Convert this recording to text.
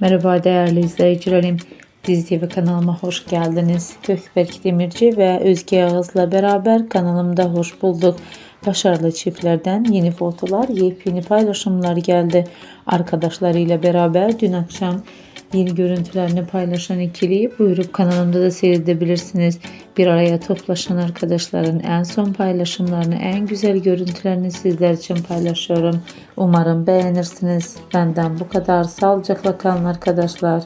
Merhaba değerli izleyicilerim. Dizi TV kanalıma hoş geldiniz. Gökberk Demirci ve Özge Yağız'la beraber kanalımda hoş bulduk. Başarılı çiftlerden yeni fotolar, yepyeni paylaşımlar geldi. Arkadaşlarıyla beraber dün akşam yeni görüntülerini paylaşan ikiliyi buyurup kanalımda da seyredebilirsiniz. Bir araya toplaşan arkadaşların en son paylaşımlarını, en güzel görüntülerini sizler için paylaşıyorum. Umarım beğenirsiniz. Benden bu kadar. Sağlıcakla kalın arkadaşlar.